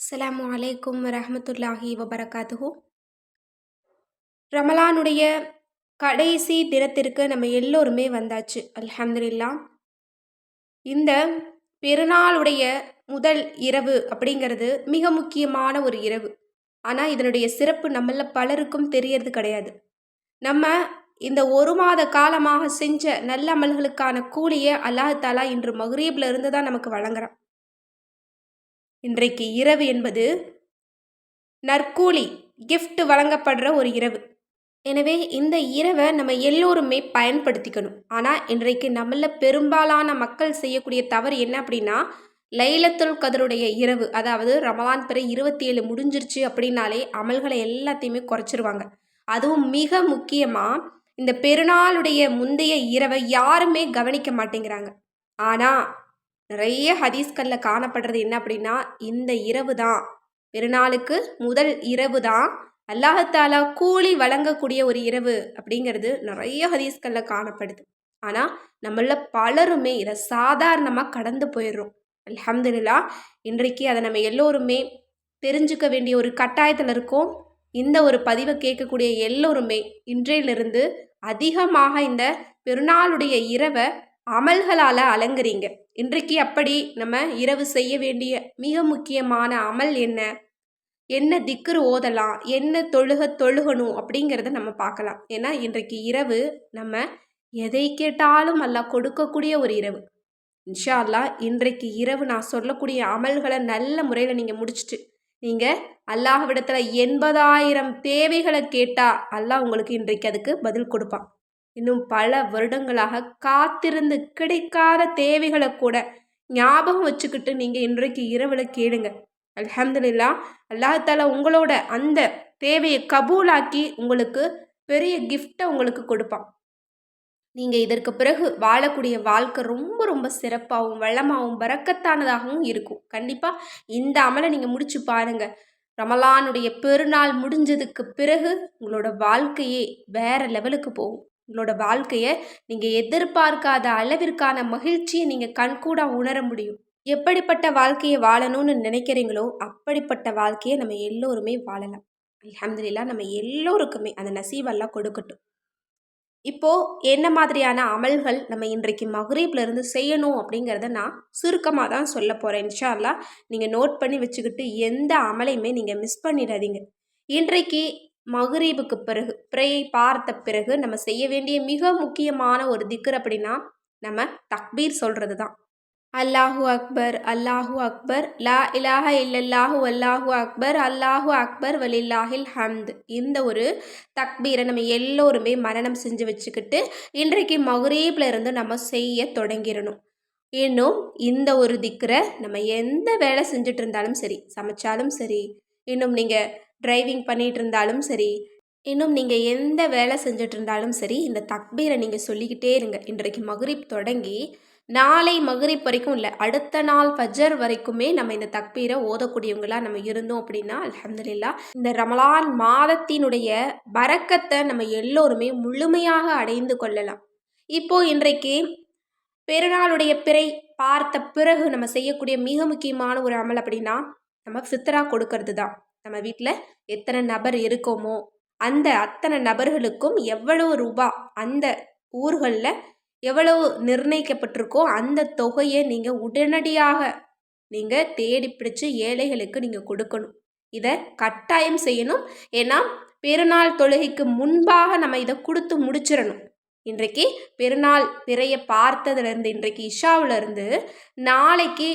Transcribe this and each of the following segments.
அஸ்லாம் வலைக்கும் வரஹ்மத்துல்லாஹி வபரகாத்துஹு. ரமலானுடைய கடைசி தினத்திற்கு நம்ம எல்லோருமே வந்தாச்சு அல்ஹம்துல்லா இந்த பெருநாளுடைய முதல் இரவு அப்படிங்கிறது மிக முக்கியமான ஒரு இரவு. ஆனால் இதனுடைய சிறப்பு நம்மள பலருக்கும் தெரியறது கிடையாது. நம்ம இந்த ஒரு மாத காலமாக செஞ்ச நல்ல அமல்களுக்கான கூலியை அல்லாஹாலா இன்று மகரீப்ல இருந்து தான் நமக்கு வழங்குறான். இன்றைக்கு இரவு என்பது நற்கூலி கிஃப்ட் வழங்கப்படுற ஒரு இரவு. எனவே இந்த இரவை நம்ம எல்லோருமே பயன்படுத்திக்கணும். ஆனால் இன்றைக்கு நம்மள பெரும்பாலான மக்கள் செய்யக்கூடிய தவறு என்ன அப்படின்னா லைலத்துல் கதருடைய இரவு. அதாவது ரமலான் பிற இருபத்தி ஏழு முடிஞ்சிருச்சு அப்படின்னாலே அமல்களை எல்லாத்தையுமே குறைச்சிருவாங்க. அதுவும் மிக முக்கியமாக இந்த பெருநாளுடைய முந்தைய இரவை யாருமே கவனிக்க மாட்டேங்கிறாங்க. ஆனால் நிறைய ஹதீஸ்களில் காணப்படுறது என்ன அப்படின்னா இந்த இரவு தான். பெருநாளுக்கு முதல் இரவு தான். அல்லாஹத்தாலா கூலி வழங்கக்கூடிய ஒரு இரவு அப்படிங்கிறது நிறைய ஹதீஸ்களில் காணப்படுது. ஆனால் நம்மள பலருமே இதை சாதாரணமாக கடந்து போயிடுறோம். அலமதுல்லா இன்றைக்கு அதை நம்ம எல்லோருமே தெரிஞ்சுக்க வேண்டிய ஒரு கட்டாயத்தில் இருக்கோம். இந்த ஒரு பதிவை கேட்கக்கூடிய எல்லோருமே இன்றையிலிருந்து அதிகமாக இந்த பெருநாளுடைய இரவை அமல்களால் அலங்குறீங்க இன்றைக்கு அப்படி நம்ம இரவு செய்ய வேண்டிய மிக முக்கியமான அமல் என்ன? என்ன திக்கர் ஓதலாம்? என்ன தொழுக தொழுகணும்? அப்படிங்கிறத நம்ம பார்க்கலாம். ஏன்னா இன்றைக்கு இரவு நம்ம எதை கேட்டாலும் அல்ல கொடுக்கக்கூடிய ஒரு இரவு. இன்ஷா அல்லாஹ் இன்றைக்கு இரவு நான் சொல்லக்கூடிய அமல்களை நல்ல முறையில் நீங்கள் முடிச்சுட்டு நீங்கள் அல்லாஹ்விடத்தில் எண்பதாயிரம் தேவைகளை கேட்டால் அல்லாஹ் உங்களுக்கு இன்றைக்கு அதுக்கு பதில் கொடுப்பான். இன்னும் பல வருடங்களாக காத்திருந்து கிடைக்காத தேவைகளை கூட ஞாபகம் வச்சுக்கிட்டு நீங்கள் இன்றைக்கு இரவில் கேளுங்க. அலமதுல்லா அல்லாஹால உங்களோட அந்த தேவையை கபூலாக்கி உங்களுக்கு பெரிய கிஃப்டை உங்களுக்கு கொடுப்பான். நீங்கள் இதற்கு பிறகு வாழக்கூடிய வாழ்க்கை ரொம்ப ரொம்ப சிறப்பாகவும் வளமாகவும் பறக்கத்தானதாகவும் இருக்கும். கண்டிப்பாக இந்த அமலை நீங்கள் முடிச்சு பாருங்கள் ரமலானுடைய பெருநாள் முடிஞ்சதுக்கு பிறகு உங்களோட வாழ்க்கையே வேற லெவலுக்கு போகும். உங்களோட வாழ்க்கையை நீங்கள் எதிர்பார்க்காத அளவிற்கான மகிழ்ச்சியை நீங்கள் கண்கூடாக உணர முடியும். எப்படிப்பட்ட வாழ்க்கையை வாழணும்னு நினைக்கிறீங்களோ அப்படிப்பட்ட வாழ்க்கையை நம்ம எல்லோருமே வாழலாம். அலமதுல்லா நம்ம எல்லோருக்குமே அந்த நசீவெல்லாம் கொடுக்கட்டும். இப்போது என்ன மாதிரியான அமல்கள் நம்ம இன்றைக்கு மகரீப்ல இருந்து செய்யணும் அப்படிங்கிறத நான் சுருக்கமாக தான் சொல்ல போகிறேன் இன்ஷால்லா நீங்கள் நோட் பண்ணி வச்சுக்கிட்டு எந்த அமலையுமே நீங்கள் மிஸ் பண்ணிடாதீங்க. இன்றைக்கு மகரீபுக்கு பிறகு பிறையை பார்த்த பிறகு நம்ம செய்ய வேண்டிய மிக முக்கியமான ஒரு திக்கர் அப்படின்னா நம்ம தக்பீர் சொல்கிறது தான் அல்லாஹு அக்பர் அல்லாஹு அக்பர் லா இலாஹ இல்லல்லாஹு அல்லாஹு அக்பர் அல்லாஹு அக்பர் வலில்லாஹில் ஹம்த். இந்த ஒரு தக்பீரை நம்ம எல்லோருமே மரணம் செஞ்சு வச்சுக்கிட்டு இன்றைக்கு மகுரீப்ல இருந்து நம்ம செய்ய தொடங்கிடணும். இன்னும் இந்த ஒரு திக்கரை நம்ம எந்த வேலை செஞ்சுட்டு இருந்தாலும் சரி சமைச்சாலும் சரி இன்னும் நீங்கள் டிரைவிங் பண்ணிகிட்டு இருந்தாலும் சரி இன்னும் நீங்கள் எந்த வேலை செஞ்சுட்டு இருந்தாலும் சரி இந்த தக்பீரை நீங்கள் சொல்லிக்கிட்டே இருங்க. இன்றைக்கு மகுரிப் தொடங்கி நாளை மகுரிப் வரைக்கும் இல்லை அடுத்த நாள் ஃபஜர் வரைக்குமே நம்ம இந்த தக்பீரை ஓதக்கூடியவங்களாக நம்ம இருந்தோம் அப்படின்னா அலமதுல்லா இந்த ரமலான் மாதத்தினுடைய பறக்கத்தை நம்ம எல்லோருமே முழுமையாக அடைந்து கொள்ளலாம். இப்போ இன்றைக்கு பெருநாளுடைய பிறை பார்த்த பிறகு நம்ம செய்யக்கூடிய மிக முக்கியமான ஒரு அமல் அப்படின்னா நம்ம ஃபித்ரா கொடுக்கறது தான் நம்ம வீட்டில் எத்தனை நபர் இருக்கோமோ அந்த அத்தனை நபர்களுக்கும் எவ்வளவு ரூபா அந்த ஊர்களில் எவ்வளவு நிர்ணயிக்கப்பட்டிருக்கோ அந்த தொகையை நீங்கள் உடனடியாக நீங்கள் தேடி பிடிச்சு ஏழைகளுக்கு நீங்கள் கொடுக்கணும். இதை கட்டாயம் செய்யணும். ஏன்னா பெருநாள் தொழுகைக்கு முன்பாக நம்ம இதை கொடுத்து முடிச்சிடணும். இன்றைக்கு பெருநாள் பிறைய பார்த்ததுலேருந்து இன்றைக்கு இஷாவிலேருந்து நாளைக்கு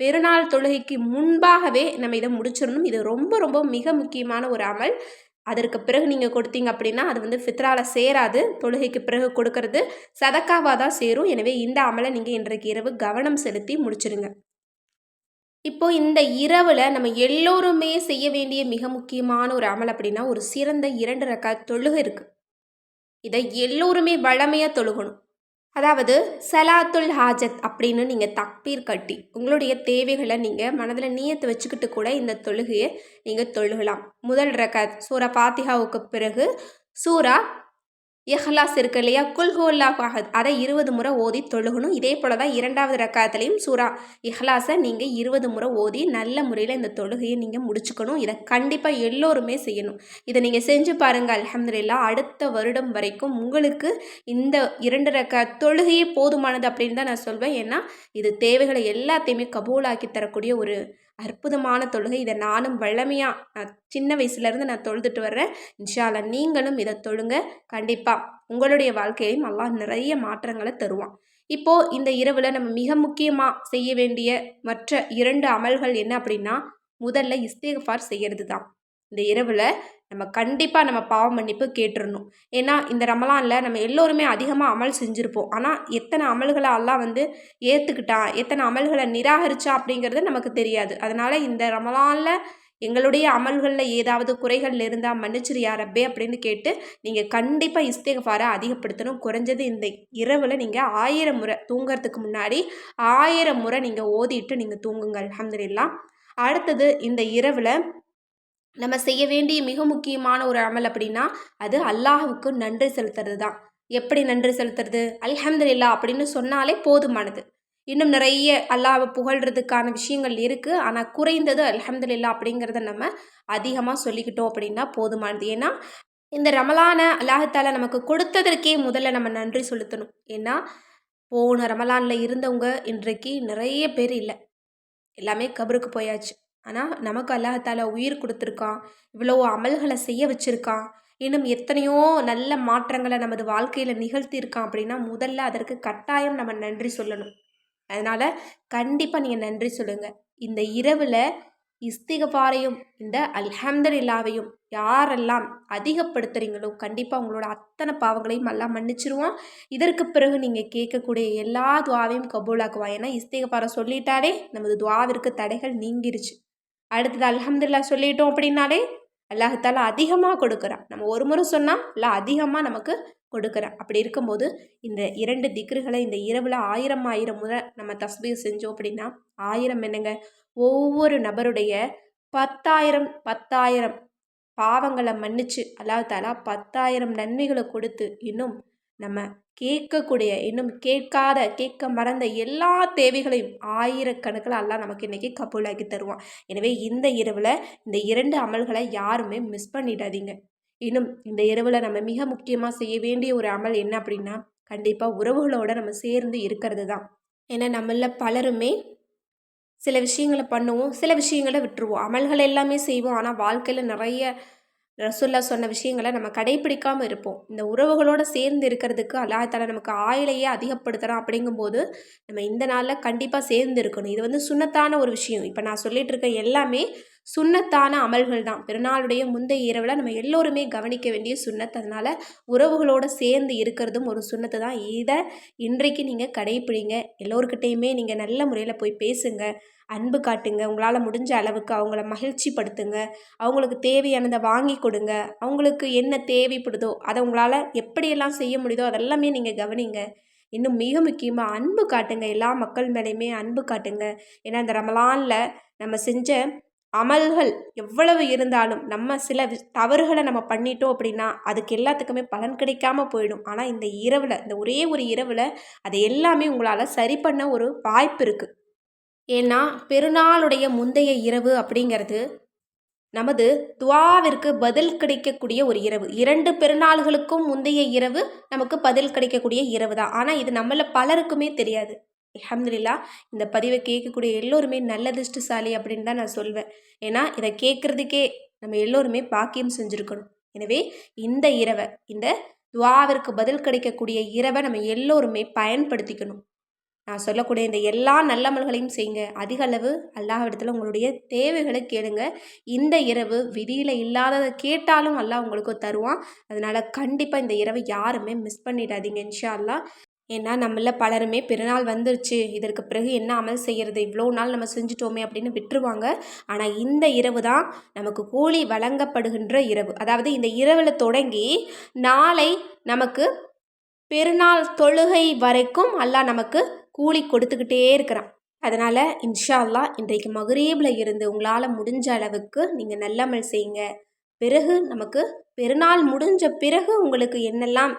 பெருநாள் தொழுகைக்கு முன்பாகவே நம்ம இதை முடிச்சிடணும். இது ரொம்ப ரொம்ப மிக முக்கியமான ஒரு அமல். அதற்கு பிறகு நீங்கள் கொடுத்தீங்க அப்படின்னா அது வந்து ஃபித்ரால சேராது. தொழுகைக்கு பிறகு கொடுக்கறது சதக்காவாக தான் சேரும். எனவே இந்த அமலை நீங்கள் இன்றைக்கு இரவு கவனம் செலுத்தி முடிச்சிடுங்க. இப்போது இந்த இரவில் நம்ம எல்லோருமே செய்ய வேண்டிய மிக முக்கியமான ஒரு அமல் அப்படின்னா ஒரு சிறந்த இரண்டு ரக்கா தொழுகை இருக்குது இதை எல்லோருமே வளமையாக தொழுகணும். அதாவது சலாத்துல் ஹாஜத் அப்படின்னு நீங்கள் தக்பீர் கட்டி உங்களுடைய தேவைகளை நீங்கள் மனதில் நீயத்தை வச்சுக்கிட்டு கூட இந்த தொழுகையை நீங்கள் தொழுகலாம். முதல் ரகத் சூரா பாத்திகாவுக்கு பிறகு சூரா இஹ்லாஸ் இருக்கு இல்லையா? குல்ஹுல்லா ஃபஹத் அதை இருபது முறை ஓதி தொழுகணும். இதே போல் தான் இரண்டாவது ரக்காத்துலேயும் சூரா இஹ்லாஸை நீங்கள் இருபது முறை ஓதி நல்ல முறையில் இந்த தொழுகையை நீங்கள் முடிச்சுக்கணும். இதை கண்டிப்பாக எல்லோருமே செய்யணும். இதை நீங்கள் செஞ்சு பாருங்கள் அலமதுல்லா அடுத்த வருடம் வரைக்கும் உங்களுக்கு இந்த இரண்டு ரக்க தொழுகையே போதுமானது அப்படின்னு தான் நான் சொல்வேன். ஏன்னா இது தேவைகளை எல்லாத்தையுமே கபூலாக்கி தரக்கூடிய ஒரு அற்புதமான தொழுகை. இதை நானும் வல்லமையாக நான் சின்ன வயசுலேருந்து நான் தொழுதுட்டு வர்றேன். இன்ஷால்லா நீங்களும் இதை தொழுங்க. கண்டிப்பாக உங்களுடைய வாழ்க்கையிலையும் அல்லாஹ் நிறைய மாற்றங்களை தருவான். இப்போது இந்த இரவில் நம்ம மிக முக்கியமாக செய்ய வேண்டிய மற்ற இரண்டு அமல்கள் என்ன அப்படின்னா முதல்ல இஸ்தேகஃபார் செய்கிறது தான் இந்த இரவில் நம்ம கண்டிப்பாக நம்ம பாவ மன்னிப்பு கேட்டுடணும் ஏன்னா இந்த ரமலானில் நம்ம எல்லோருமே அதிகமாக அமல் செஞ்சுருப்போம். ஆனால் எத்தனை அமல்களை எல்லாம் வந்து ஏற்றுக்கிட்டான் எத்தனை அமல்களை நிராகரிச்சா அப்படிங்கிறது நமக்கு தெரியாது. அதனால் இந்த ரமலானில் எங்களுடைய அமல்களில் ஏதாவது குறைகள் இருந்தால் மன்னிச்சிரு யாரப்பே அப்படின்னு கேட்டு நீங்கள் கண்டிப்பாக இஸ்தேகஃபாரை அதிகப்படுத்தணும். குறைஞ்சது இந்த இரவில் நீங்கள் ஆயிரம் முறை தூங்கிறதுக்கு முன்னாடி ஆயிரம் முறை நீங்கள் ஓதிட்டு நீங்கள் தூங்குங்கள். அலமதுல்லா அடுத்தது இந்த இரவில் நம்ம செய்ய வேண்டிய மிக முக்கியமான ஒரு அமல் அப்படின்னா அது அல்லாஹுக்கு நன்றி செலுத்துறது தான் எப்படி நன்றி செலுத்துறது? அல்ஹம்துல்லா அப்படின்னு சொன்னாலே போதுமானது. இன்னும் நிறைய அல்லாவை புகழ்கிறதுக்கான விஷயங்கள் இருக்குது ஆனால் குறைந்தது அல்ஹம்துலில்லா அப்படிங்கிறத நம்ம அதிகமாக சொல்லிக்கிட்டோம் அப்படின்னா போதுமானது. ஏன்னா இந்த ரமலான அல்லாஹத்தால நமக்கு கொடுத்ததற்கே முதல்ல நம்ம நன்றி செலுத்தணும். ஏன்னா போன ரமலானில் இருந்தவங்க இன்றைக்கு நிறைய பேர் இல்லை. எல்லாமே கபருக்கு போயாச்சு. ஆனால் நமக்கு அல்லாஹால உயிர் கொடுத்துருக்கான். இவ்வளோ அமல்களை செய்ய வச்சுருக்கான். இன்னும் எத்தனையோ நல்ல மாற்றங்களை நமது வாழ்க்கையில் நிகழ்த்தியிருக்கான் அப்படின்னா முதல்ல அதற்கு கட்டாயம் நம்ம நன்றி சொல்லணும். அதனால் கண்டிப்பாக நீங்கள் நன்றி சொல்லுங்கள் இந்த இரவில் இஸ்திகபாரையும் இந்த அல்ஹம்துலில்லாவையும் யாரெல்லாம் அதிகப்படுத்துகிறீங்களோ கண்டிப்பாக உங்களோட அத்தனை பாவங்களையும் எல்லாம் மன்னிச்சிருவோம் இதற்கு பிறகு நீங்கள் கேட்கக்கூடிய எல்லா துவாவையும் கபூலாக்குவா ஏன்னா இஸ்திகபாரை சொல்லிட்டாலே நமது துவாவிற்கு தடைகள் நீங்கிருச்சு. அடுத்தது அல்ஹம்துல்லா சொல்லிட்டோம் அப்படின்னாலே அல்லாஹால அதிகமாக கொடுக்குறான். நம்ம ஒரு முறை சொன்னால் இல்லை அதிகமாக நமக்கு கொடுக்குறேன். அப்படி இருக்கும்போது இந்த இரண்டு திக்ருகளை இந்த இரவில் ஆயிரம் ஆயிரம் முறை நம்ம தஸ்பீ செஞ்சோம் அப்படின்னா ஆயிரம் என்னங்க? ஒவ்வொரு நபருடைய பத்தாயிரம் பத்தாயிரம் பாவங்களை மன்னிச்சு அல்லாஹாலா பத்தாயிரம் நன்மைகளை கொடுத்து இன்னும் நம்ம கேட்கக்கூடிய இன்னும் கேட்காத கேட்க மறந்த எல்லா தேவைகளையும் ஆயிரக்கணக்கில் எல்லாம் நமக்கு இன்றைக்கி கபூலாக்கி தருவான். எனவே இந்த இரவில் இந்த இரண்டு அமல்களை யாருமே மிஸ் பண்ணிடாதீங்க. இன்னும் இந்த இரவில் நம்ம மிக முக்கியமாக செய்ய வேண்டிய ஒரு அமல் என்ன அப்படின்னா கண்டிப்பாக உறவுகளோடு நம்ம சேர்ந்து இருக்கிறது தான். ஏன்னா நம்மள பலருமே சில விஷயங்களை பண்ணுவோம் சில விஷயங்களை விட்டுருவோம். அமல்கள் எல்லாமே செய்வோம். ஆனால் வாழ்க்கையில் நிறைய ரசுல்லா சொன்ன விஷயங்களை நம்ம கடைப்பிடிக்காமல் இருப்போம். இந்த உறவுகளோடு சேர்ந்து இருக்கிறதுக்கு அல்லாஹால நமக்கு ஆயிலையே அதிகப்படுத்துகிறோம் அப்படிங்கும்போது நம்ம இந்த நாளில் கண்டிப்பாக சேர்ந்து இருக்கணும். இது வந்து சுண்ணத்தான ஒரு விஷயம். இப்போ நான் சொல்லிகிட்டு இருக்க எல்லாமே சுண்ணத்தான அமல்கள் தான். பிறநாளுடைய முந்தைய இரவில் நம்ம எல்லோருமே கவனிக்க வேண்டிய சுண்ணத் அதனால் உறவுகளோடு சேர்ந்து இருக்கிறதும் ஒரு சுண்ணத்தை தான். இதை இன்றைக்கு நீங்கள் கடைப்பிடிங்க. எல்லோருக்கிட்டேயுமே நீங்கள் நல்ல முறையில் போய் பேசுங்க. அன்பு காட்டுங்க. உங்களால் முடிஞ்ச அளவுக்கு அவங்கள மகிழ்ச்சிப்படுத்துங்க. அவங்களுக்கு தேவையானதை வாங்கி கொடுங்க. அவங்களுக்கு என்ன தேவைப்படுதோ அதை உங்களால் எப்படியெல்லாம் செய்ய முடியுதோ அதெல்லாமே நீங்கள் கவனிங்க. இன்னும் மிக முக்கியமாக அன்பு காட்டுங்க. எல்லா மக்கள் மேலேயுமே அன்பு காட்டுங்க. ஏன்னா இந்த ரமலானில் நம்ம செஞ்ச அமல்கள் எவ்வளவு இருந்தாலும் நம்ம சில தவறுகளை நம்ம பண்ணிட்டோம் அப்படின்னா அதுக்கு எல்லாத்துக்குமே பலன் கிடைக்காம போயிடும். ஆனால் இந்த இரவில் இந்த ஒரே ஒரு இரவில் அதை எல்லாமே உங்களால் சரி பண்ண ஒரு வாய்ப்பு இருக்குது ஏன்னா பெருநாளுடைய முந்தைய இரவு அப்படிங்கிறது நமது துவாவிற்கு பதில் கிடைக்கக்கூடிய ஒரு இரவு. இரண்டு பெருநாள்களுக்கும் முந்தைய இரவு நமக்கு பதில் கிடைக்கக்கூடிய இரவு தான். ஆனால் இது நம்மள பலருக்குமே தெரியாது. அஹமதுல்லா இந்த பதிவை கேட்கக்கூடிய எல்லோருமே நல்ல அதிர்ஷ்டசாலி அப்படின்னு தான் நான் சொல்வேன். ஏன்னா இதை கேட்குறதுக்கே நம்ம எல்லோருமே பாக்கியம் செஞ்சுருக்கணும். எனவே இந்த இரவை இந்த துவாவிற்கு பதில் கிடைக்கக்கூடிய இரவை நம்ம எல்லோருமே பயன்படுத்திக்கணும். நான் சொல்லக்கூடிய இந்த எல்லா நல்லமல்களையும் செய்யுங்க. அதிக அளவு அல்லாஹிடத்தில் உங்களுடைய தேவைகளை கேளுங்க. இந்த இரவு விதியில் இல்லாததை கேட்டாலும் அல்லாஹ் உங்களுக்கு தருவான். அதனால் கண்டிப்பாக இந்த இரவை யாருமே மிஸ் பண்ணிடாதீங்க இன்ஷா அல்லா ஏன்னா நம்மள பலருமே பிறநாள் வந்துருச்சு. இதற்கு பிறகு என்ன அமல் செய்கிறது இவ்வளோ நாள் நம்ம செஞ்சுட்டோமே அப்படின்னு விட்டுருவாங்க. ஆனால் இந்த இரவு தான் நமக்கு கூலி வழங்கப்படுகின்ற இரவு. அதாவது இந்த இரவில் தொடங்கி நாளை நமக்கு பெருநாள் தொழுகை வரைக்கும் அல்லாஹ் நமக்கு கூலி கொடுத்துக்கிட்டே இருக்கிறான். அதனால் இன்ஷா அல்லா இன்றைக்கு மகுரீபில் இருந்து உங்களால் முடிஞ்ச அளவுக்கு நீங்கள் நல்லமல் செய்யுங்க. பிறகு நமக்கு பெருநாள் முடிஞ்ச பிறகு உங்களுக்கு என்னெல்லாம்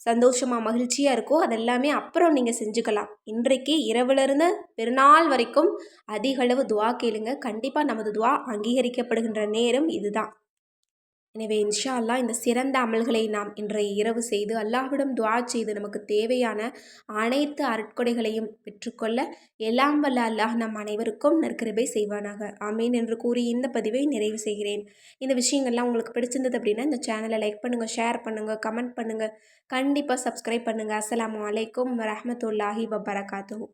சந்தோஷமாக மகிழ்ச்சியாக இருக்கோ அதெல்லாமே அப்புறம் நீங்கள் செஞ்சுக்கலாம். இன்றைக்கு இரவுலேருந்து பெருநாள் வரைக்கும் அதிகளவு துவா கேளுங்க. கண்டிப்பாக நமது துவா அங்கீகரிக்கப்படுகின்ற நேரம் இதுதான். எனவே இன்ஷா அல்லாஹ் இந்த சிறந்த அமல்களை நாம் இன்றைய இரவு செய்து அல்லாஹ்விடம் துவா செய்து நமக்கு தேவையான அனைத்து அருட்கொடைகளையும் பெற்றுக்கொள்ள எல்லாம் வல்ல அல்லாஹ் நம் அனைவருக்கும் நற்கிருபை செய்வானாக. ஆமீன் என்று கூறி இந்த பதிவை நிறைவு செய்கிறேன். இந்த விஷயங்கள்லாம் உங்களுக்கு பிடிச்சிருந்தது அப்படின்னா இந்த சேனலை லைக் பண்ணுங்கள் ஷேர் பண்ணுங்கள் கமெண்ட் பண்ணுங்கள் கண்டிப்பாக சப்ஸ்கிரைப் பண்ணுங்கள் அஸ்ஸலாமு அலைக்கும் வரமத்துல்லாஹி வபரகாத்துஹு.